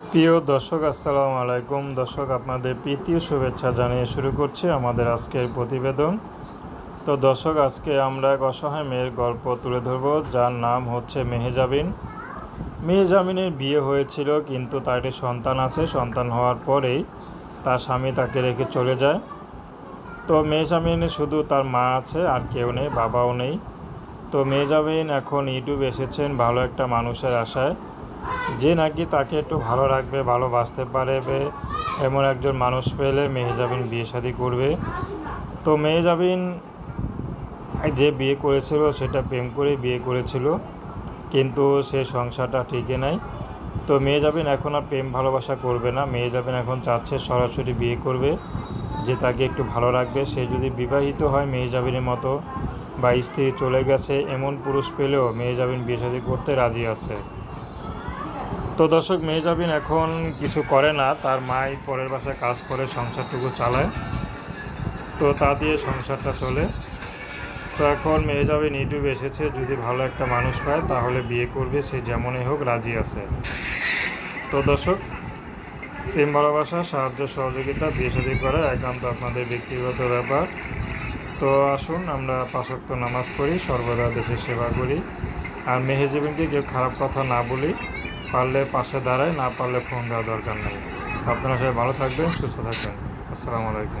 প্রিয় দর্শক, আসসালামু আলাইকুম। দর্শক, আপনাদের প্রীতি ও শুভেচ্ছা জানিয়ে শুরু করছি আমাদের আজকের প্রতিবেদন। তো দর্শক, আজকে আমরা এক অসহায় মেয়ের গল্প তুলে ধরব, যার নাম হচ্ছে মেহেজাবিন। মেহেজাবিনের বিয়ে হয়েছিল, কিন্তু তার একটি সন্তান আছে। সন্তান হওয়ার পরেই তার স্বামী তাকে রেখে চলে যায়। তো মেহজাবিনের শুধু তার মা আছে, আর কেউ নেই, বাবাও নেই। তো মেহজাবিন এখন ইউটিউবে এসেছেন ভালো একটা মানুষের আশায়। যে নাকি তাকে একটু ভালো রাখবে ভালোবাসতে পারবে, এমন একজন মানুষ পেলে মেহজাবিন বিয়ে শাদী করবে। তো মেহজাবিন যে বিয়ে করেছিল, সেটা প্রেম করে বিয়ে করেছিল, কিন্তু সে সংসারটা টিকে নাই। তো মেহজাবিন এখন আর প্রেম ভালোবাসা করবে না। মেহজাবিন এখন চাচ্ছে সরাসরি বিয়ে করবে, যে তাকে একটু ভালো রাখবে। সে যদি বিবাহিত হয় মেহজাবিনের মতো বা স্ত্রী চলে গেছে, এমন পুরুষ পেলেও মেহজাবিন বিয়ে শাদী করতে রাজি আছে। তো দর্শক মেহজাবিন এখন কিছু করে না। তার মাই পরের বাসায় কাজ করে, সংসারটুকু চালায়। তো তা দিয়ে সংসারটা চলে। তো এখন মেহজাবিন ইউটিউবে এসেছে, যদি ভালো একটা মানুষ পায় তাহলে বিয়ে করবে, সে যেমনই হোক রাজি আছে। তো দর্শক, প্রেম ভালোবাসা, সাহায্য, সহযোগিতা, বিয়ে শাদী করা একান্ত আপনাদের ব্যক্তিগত ব্যাপার। তো আসুন, আমরা পাঁচক্ত নামাজ পড়ি, সর্বদা দেশের সেবা করি। আর মেহেজাবিনকে কেউ খারাপ কথা না বলি। পারলে পাশে দাঁড়ায়, না পারলে ফোন দেওয়া দরকার নেই। আপনারা সবাই ভালো থাকবেন, সুস্থ থাকবেন। আসসালামু আলাইকুম।